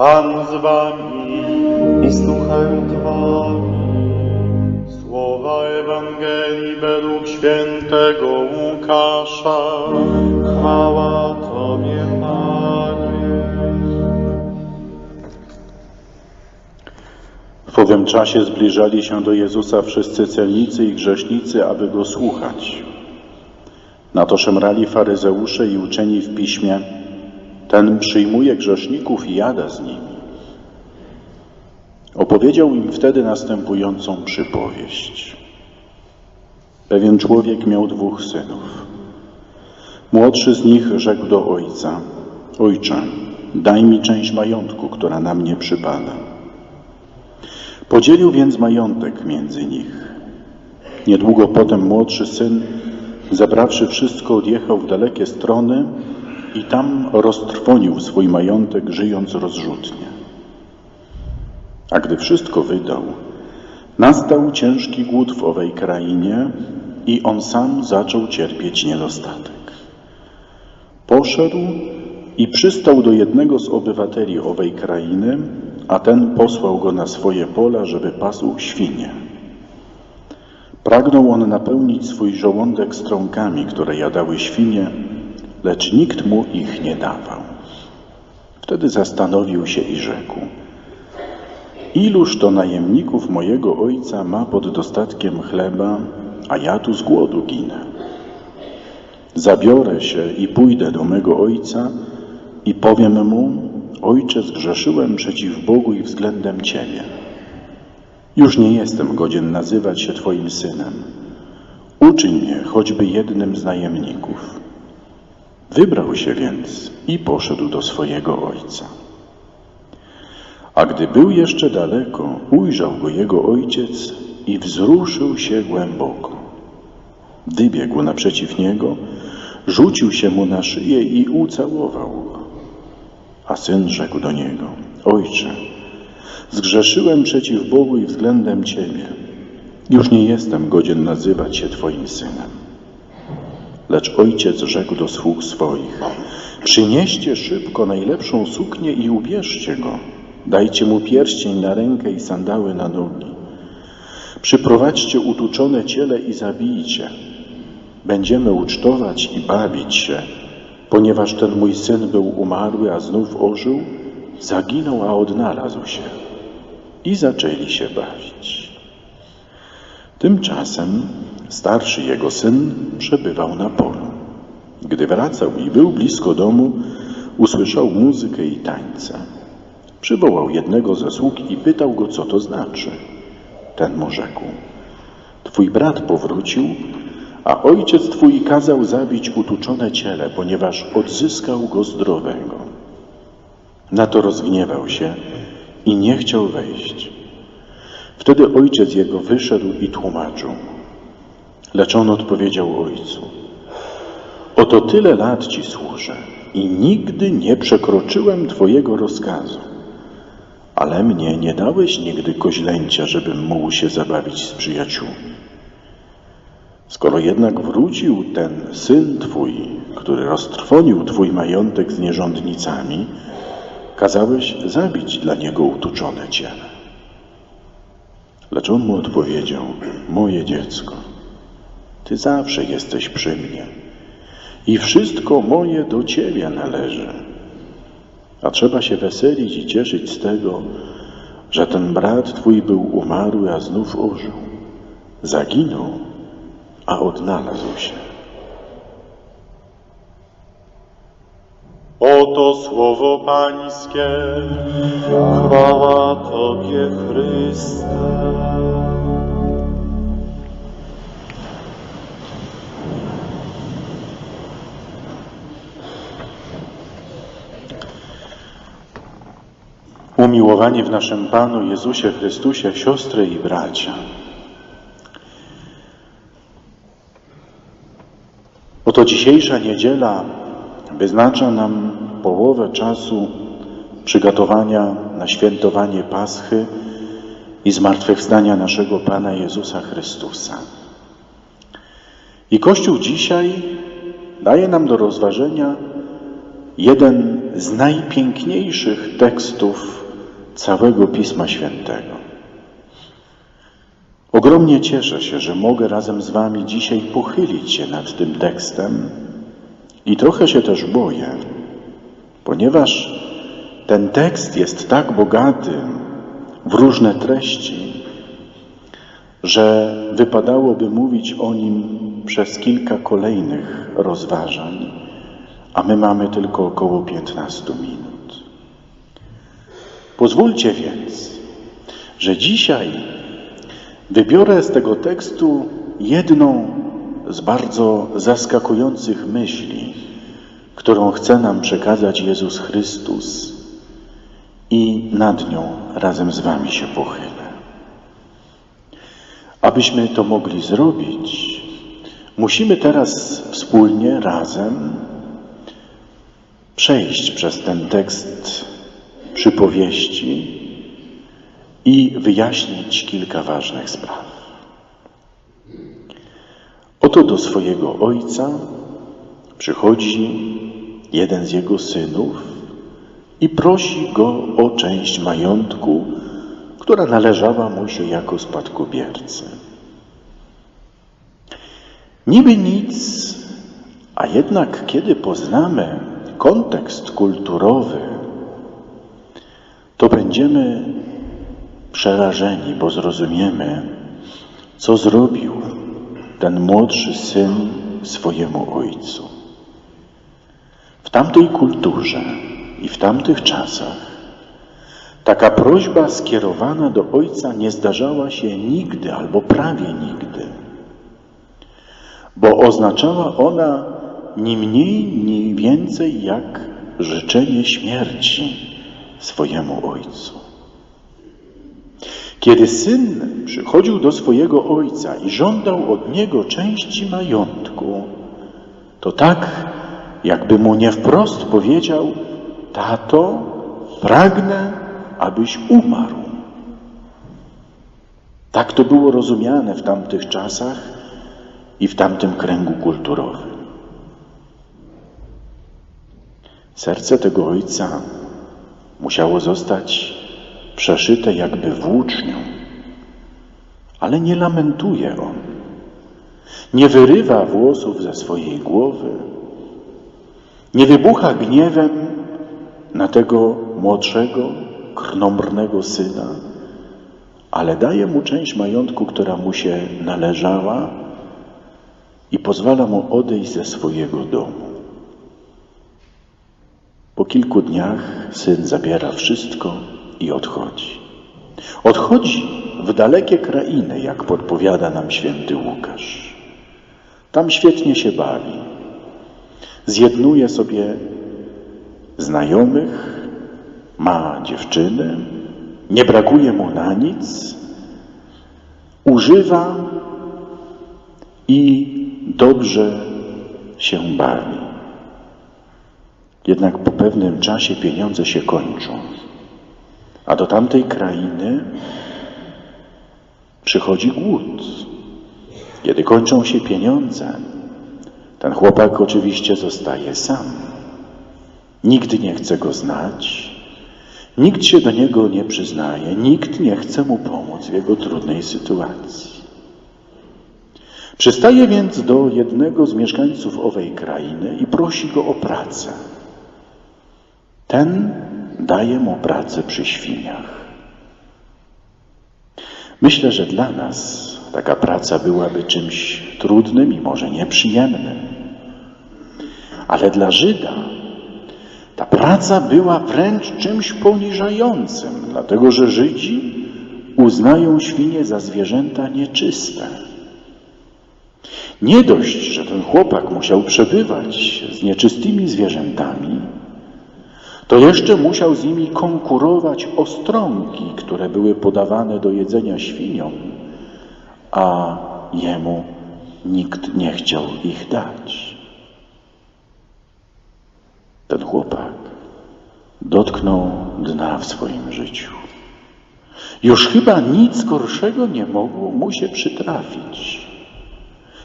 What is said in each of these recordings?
Pan z wami i z duchem twoim. Słowa Ewangelii według świętego Łukasza. Chwała Tobie, Panie. W owym czasie zbliżali się do Jezusa wszyscy celnicy i grzesznicy, aby Go słuchać. Na to szemrali faryzeusze i uczeni w piśmie. Ten przyjmuje grzeszników i jada z nimi. Opowiedział im wtedy następującą przypowieść. Pewien człowiek miał dwóch synów. Młodszy z nich rzekł do ojca: Ojcze, daj mi część majątku, która na mnie przypada. Podzielił więc majątek między nich. Niedługo potem młodszy syn, zabrawszy wszystko, odjechał w dalekie strony i tam roztrwonił swój majątek, żyjąc rozrzutnie. A gdy wszystko wydał, nastał ciężki głód w owej krainie i on sam zaczął cierpieć niedostatek. Poszedł i przystał do jednego z obywateli owej krainy, a ten posłał go na swoje pola, żeby pasł świnie. Pragnął on napełnić swój żołądek strąkami, które jadały świnie, lecz nikt mu ich nie dawał. Wtedy zastanowił się i rzekł: Iluż to najemników mojego ojca ma pod dostatkiem chleba, a ja tu z głodu ginę. Zabiorę się i pójdę do mego ojca i powiem mu: Ojcze, zgrzeszyłem przeciw Bogu i względem Ciebie. Już nie jestem godzien nazywać się Twoim synem. Uczyń mnie choćby jednym z najemników. Wybrał się więc i poszedł do swojego ojca. A gdy był jeszcze daleko, ujrzał go jego ojciec i wzruszył się głęboko. Wybiegł naprzeciw niego, rzucił się mu na szyję i ucałował go. A syn rzekł do niego: Ojcze, zgrzeszyłem przeciw Bogu i względem Ciebie. Już nie jestem godzien nazywać się Twoim synem. Lecz ojciec rzekł do sług swoich: Przynieście szybko najlepszą suknię i ubierzcie go. Dajcie mu pierścień na rękę i sandały na nogi. Przyprowadźcie utuczone ciele i zabijcie. Będziemy ucztować i bawić się, ponieważ ten mój syn był umarły, a znów ożył, zaginął, a odnalazł się. I zaczęli się bawić. Tymczasem starszy jego syn przebywał na polu. Gdy wracał i był blisko domu, usłyszał muzykę i tańce. Przywołał jednego ze sług i pytał go, co to znaczy. Ten mu rzekł: Twój brat powrócił, a ojciec twój kazał zabić utuczone ciele, ponieważ odzyskał go zdrowego. Na to rozgniewał się i nie chciał wejść. Wtedy ojciec jego wyszedł i tłumaczył. Lecz on odpowiedział ojcu: Oto tyle lat ci służę i nigdy nie przekroczyłem twojego rozkazu. Ale mnie nie dałeś nigdy koźlęcia, żebym mógł się zabawić z przyjaciółmi. Skoro jednak wrócił ten syn twój, który roztrwonił twój majątek z nierządnicami, kazałeś zabić dla niego utuczone ciele. Lecz on mu odpowiedział: Moje dziecko, ty zawsze jesteś przy mnie i wszystko moje do ciebie należy. A trzeba się weselić i cieszyć z tego, że ten brat twój był umarły, a znów ożył. Zaginął, a odnalazł się. Oto słowo Pańskie. Chwała Tobie, Chryste. Umiłowani w naszym Panu Jezusie Chrystusie, siostry i bracia. Oto dzisiejsza niedziela wyznacza nam połowę czasu przygotowania na świętowanie Paschy i zmartwychwstania naszego Pana Jezusa Chrystusa. I Kościół dzisiaj daje nam do rozważenia, jeden z najpiękniejszych tekstów całego Pisma Świętego. Ogromnie cieszę się, że mogę razem z Wami dzisiaj pochylić się nad tym tekstem i trochę się też boję, ponieważ ten tekst jest tak bogaty w różne treści, że wypadałoby mówić o nim przez kilka kolejnych rozważań, a my mamy tylko około 15 minut. Pozwólcie więc, że dzisiaj wybiorę z tego tekstu jedną z bardzo zaskakujących myśli, którą chce nam przekazać Jezus Chrystus i nad nią razem z Wami się pochylę. Abyśmy to mogli zrobić, musimy teraz wspólnie, razem przejść przez ten tekst przypowieści i wyjaśnić kilka ważnych spraw. Oto do swojego ojca przychodzi jeden z jego synów i prosi go o część majątku, która należała mu się jako spadkobiercy. Niby nic, a jednak kiedy poznamy kontekst kulturowy, będziemy przerażeni, bo zrozumiemy, co zrobił ten młodszy syn swojemu ojcu. W tamtej kulturze i w tamtych czasach taka prośba skierowana do ojca nie zdarzała się nigdy albo prawie nigdy, bo oznaczała ona ni mniej, ni więcej jak życzenie śmierci swojemu ojcu. Kiedy syn przychodził do swojego ojca i żądał od niego części majątku, to tak, jakby mu nie wprost powiedział: Tato, pragnę, abyś umarł. Tak to było rozumiane w tamtych czasach i w tamtym kręgu kulturowym. Serce tego ojca musiało zostać przeszyte jakby włócznią, ale nie lamentuje on. Nie wyrywa włosów ze swojej głowy, nie wybucha gniewem na tego młodszego, krnąbrnego syna, ale daje mu część majątku, która mu się należała i pozwala mu odejść ze swojego domu. Po kilku dniach syn zabiera wszystko i odchodzi. Odchodzi w dalekie krainy, jak podpowiada nam święty Łukasz. Tam świetnie się bawi. Zjednuje sobie znajomych, ma dziewczynę, nie brakuje mu na nic, używa i dobrze się bawi. Jednak po pewnym czasie pieniądze się kończą, a do tamtej krainy przychodzi głód. Kiedy kończą się pieniądze, ten chłopak oczywiście zostaje sam. Nikt nie chce go znać, nikt się do niego nie przyznaje, nikt nie chce mu pomóc w jego trudnej sytuacji. Przystaje więc do jednego z mieszkańców owej krainy i prosi go o pracę. Ten daje mu pracę przy świniach. Myślę, że dla nas taka praca byłaby czymś trudnym i może nieprzyjemnym. Ale dla Żyda ta praca była wręcz czymś poniżającym, dlatego że Żydzi uznają świnie za zwierzęta nieczyste. Nie dość, że ten chłopak musiał przebywać z nieczystymi zwierzętami, to jeszcze musiał z nimi konkurować o strągi, które były podawane do jedzenia świniom, a jemu nikt nie chciał ich dać. Ten chłopak dotknął dna w swoim życiu. Już chyba nic gorszego nie mogło mu się przytrafić.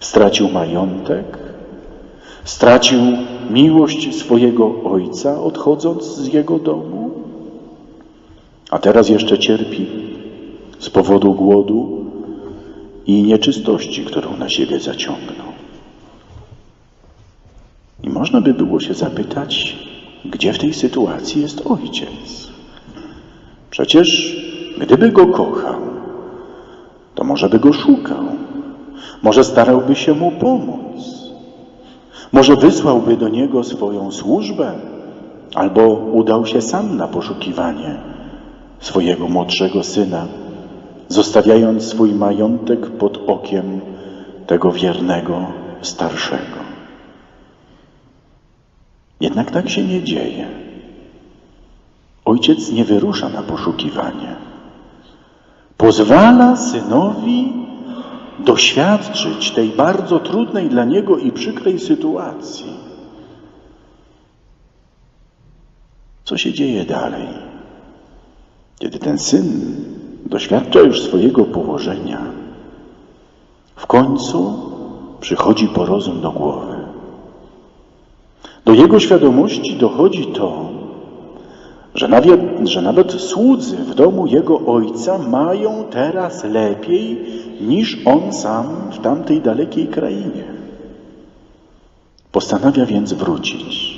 Stracił majątek, Stracił miłość swojego ojca, odchodząc z jego domu, a teraz jeszcze cierpi z powodu głodu i nieczystości, którą na siebie zaciągnął. I można by było się zapytać, gdzie w tej sytuacji jest ojciec? Przecież gdyby go kochał, to może by go szukał, może starałby się mu pomóc, może wysłałby do niego swoją służbę, albo udał się sam na poszukiwanie swojego młodszego syna, zostawiając swój majątek pod okiem tego wiernego starszego. Jednak tak się nie dzieje. Ojciec nie wyrusza na poszukiwanie. Pozwala synowi doświadczyć tej bardzo trudnej dla niego i przykrej sytuacji. Co się dzieje dalej? Kiedy ten syn doświadcza już swojego położenia, w końcu przychodzi porozum do głowy. Do jego świadomości dochodzi to, że nawet, że nawet słudzy w domu jego ojca mają teraz lepiej niż on sam w tamtej dalekiej krainie. Postanawia więc wrócić.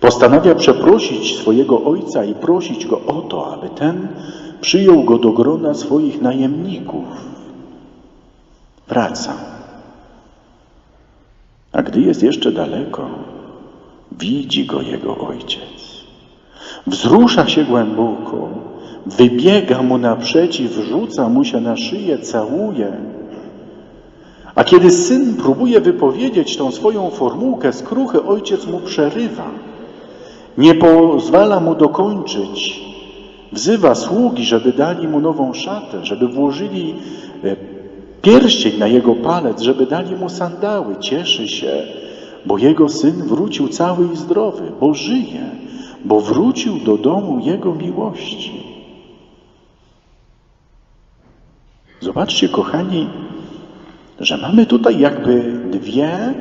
Postanawia przeprosić swojego ojca i prosić go o to, aby ten przyjął go do grona swoich najemników. Wraca. A gdy jest jeszcze daleko, widzi go jego ojciec. Wzrusza się głęboko, wybiega mu naprzeciw, rzuca mu się na szyję, całuje. A kiedy syn próbuje wypowiedzieć tą swoją formułkę skruchy, ojciec mu przerywa. Nie pozwala mu dokończyć. Wzywa sługi, żeby dali mu nową szatę, żeby włożyli e, pierścień na jego palec, żeby dali mu sandały. Cieszy się, bo jego syn wrócił cały i zdrowy, bo żyje, bo wrócił do domu jego miłości. Zobaczcie, kochani, że mamy tutaj jakby dwie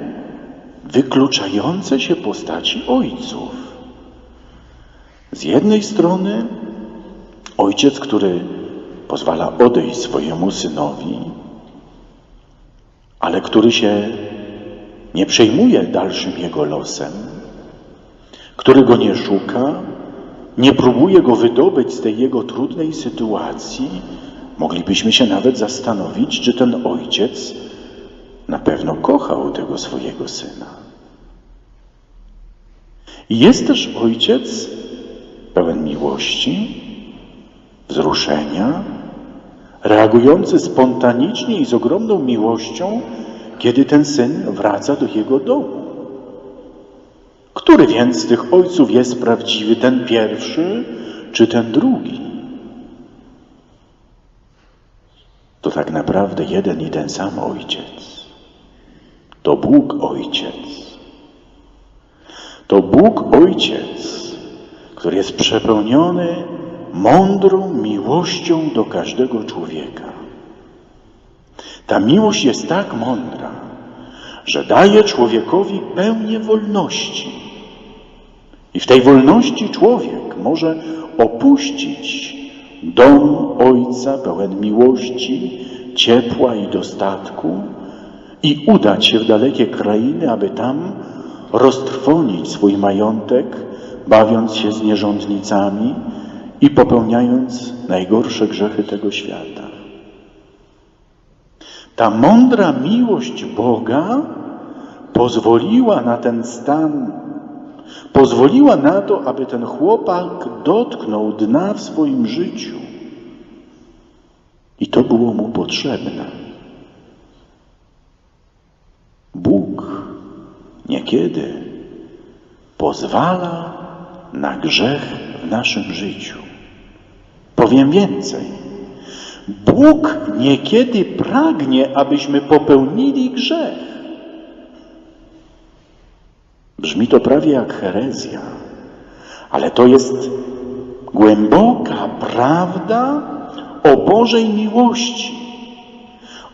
wykluczające się postaci ojców. Z jednej strony ojciec, który pozwala odejść swojemu synowi, ale który się nie przejmuje dalszym jego losem, który go nie szuka, nie próbuje go wydobyć z tej jego trudnej sytuacji, moglibyśmy się nawet zastanowić, czy ten ojciec na pewno kochał tego swojego syna. Jest też ojciec pełen miłości, wzruszenia, reagujący spontanicznie i z ogromną miłością, kiedy ten syn wraca do jego domu. Który więc z tych ojców jest prawdziwy, ten pierwszy czy ten drugi? To tak naprawdę jeden i ten sam ojciec. To Bóg Ojciec. To Bóg Ojciec, który jest przepełniony mądrą miłością do każdego człowieka. Ta miłość jest tak mądra, że daje człowiekowi pełnię wolności. I w tej wolności człowiek może opuścić dom Ojca pełen miłości, ciepła i dostatku i udać się w dalekie krainy, aby tam roztrwonić swój majątek, bawiąc się z nierządnicami i popełniając najgorsze grzechy tego świata. Ta mądra miłość Boga pozwoliła na ten stan, pozwoliła na to, aby ten chłopak dotknął dna w swoim życiu. I to było mu potrzebne. Bóg niekiedy pozwala na grzech w naszym życiu. Powiem więcej. Bóg niekiedy pragnie, abyśmy popełnili grzech. Brzmi to prawie jak herezja, ale to jest głęboka prawda o Bożej miłości.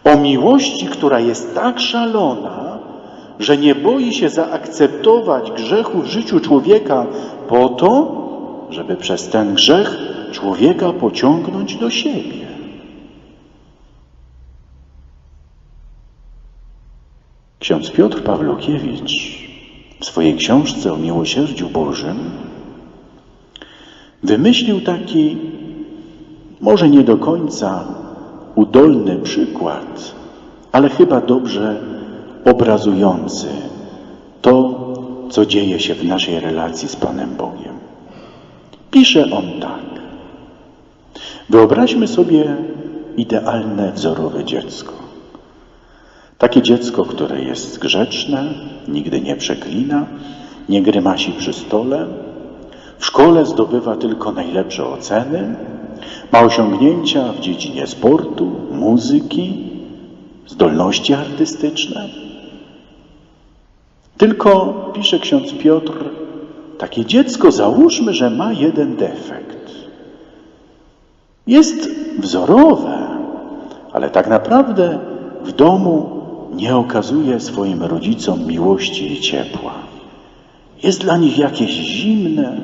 O miłości, która jest tak szalona, że nie boi się zaakceptować grzechu w życiu człowieka po to, żeby przez ten grzech człowieka pociągnąć do siebie. Ksiądz Piotr Pawlukiewicz w swojej książce o miłosierdziu Bożym wymyślił taki, może nie do końca udolny przykład, ale chyba dobrze obrazujący to, co dzieje się w naszej relacji z Panem Bogiem. Pisze on tak. Wyobraźmy sobie idealne, wzorowe dziecko. Takie dziecko, które jest grzeczne, nigdy nie przeklina, nie grymasi przy stole, w szkole zdobywa tylko najlepsze oceny, ma osiągnięcia w dziedzinie sportu, muzyki, zdolności artystyczne. Tylko, pisze ksiądz Piotr, takie dziecko załóżmy, że ma jeden defekt. Jest wzorowe, ale tak naprawdę w domu nie okazuje swoim rodzicom miłości i ciepła. Jest dla nich jakieś zimne,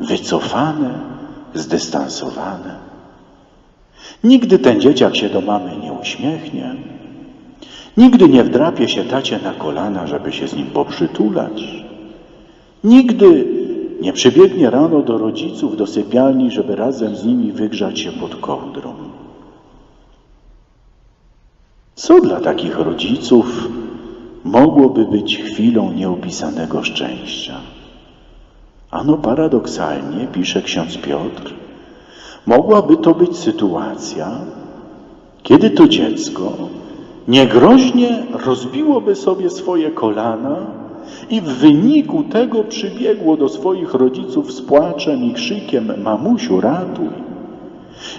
wycofane, zdystansowane. Nigdy ten dzieciak się do mamy nie uśmiechnie, nigdy nie wdrapie się tacie na kolana, żeby się z nim poprzytulać. Nigdy nie przybiegnie rano do rodziców do sypialni, żeby razem z nimi wygrzać się pod kołdrą. Co dla takich rodziców mogłoby być chwilą nieopisanego szczęścia? Ano paradoksalnie, pisze ksiądz Piotr, mogłaby to być sytuacja, kiedy to dziecko niegroźnie rozbiłoby sobie swoje kolana i w wyniku tego przybiegło do swoich rodziców z płaczem i krzykiem mamusiu ratuj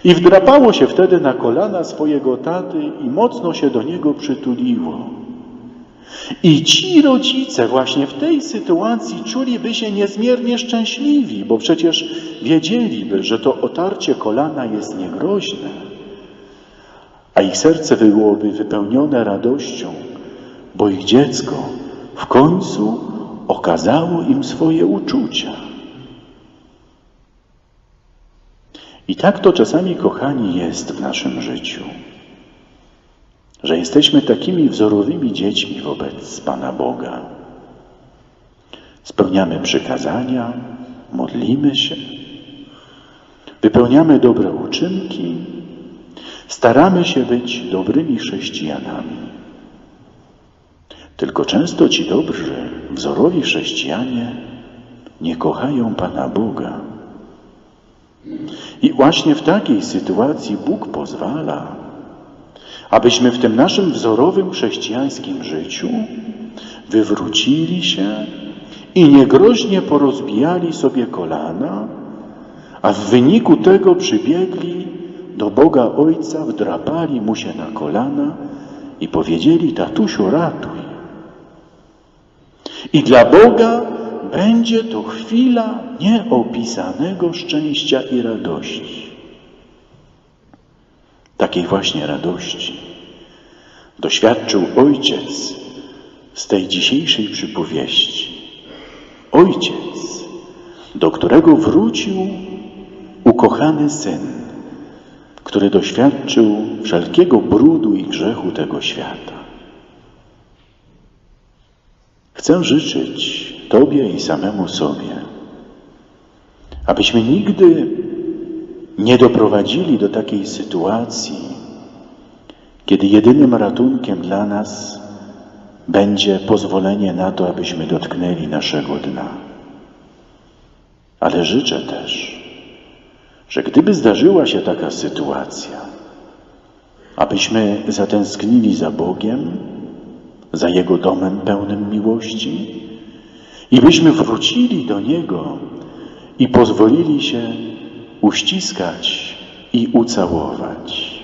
i wdrapało się wtedy na kolana swojego taty i mocno się do niego przytuliło. I ci rodzice właśnie w tej sytuacji czuliby się niezmiernie szczęśliwi, bo przecież wiedzieliby, że to otarcie kolana jest niegroźne, a ich serce byłoby wypełnione radością, bo ich dziecko w końcu okazało im swoje uczucia. I tak to czasami, kochani, jest w naszym życiu, że jesteśmy takimi wzorowymi dziećmi wobec Pana Boga. Spełniamy przykazania, modlimy się, wypełniamy dobre uczynki, staramy się być dobrymi chrześcijanami. Tylko często ci dobrzy, wzorowi chrześcijanie nie kochają Pana Boga. I właśnie w takiej sytuacji Bóg pozwala, abyśmy w tym naszym wzorowym chrześcijańskim życiu wywrócili się i niegroźnie porozbijali sobie kolana, a w wyniku tego przybiegli do Boga Ojca, wdrapali mu się na kolana i powiedzieli: Tatusiu, ratuj. I dla Boga będzie to chwila nieopisanego szczęścia i radości. Takiej właśnie radości doświadczył ojciec z tej dzisiejszej przypowieści. Ojciec, do którego wrócił ukochany syn, który doświadczył wszelkiego brudu i grzechu tego świata. Chcę życzyć Tobie i samemu sobie, abyśmy nigdy nie doprowadzili do takiej sytuacji, kiedy jedynym ratunkiem dla nas będzie pozwolenie na to, abyśmy dotknęli naszego dna. Ale życzę też, że gdyby zdarzyła się taka sytuacja, abyśmy zatęsknili za Bogiem, za Jego domem pełnym miłości i byśmy wrócili do Niego i pozwolili się uściskać i ucałować.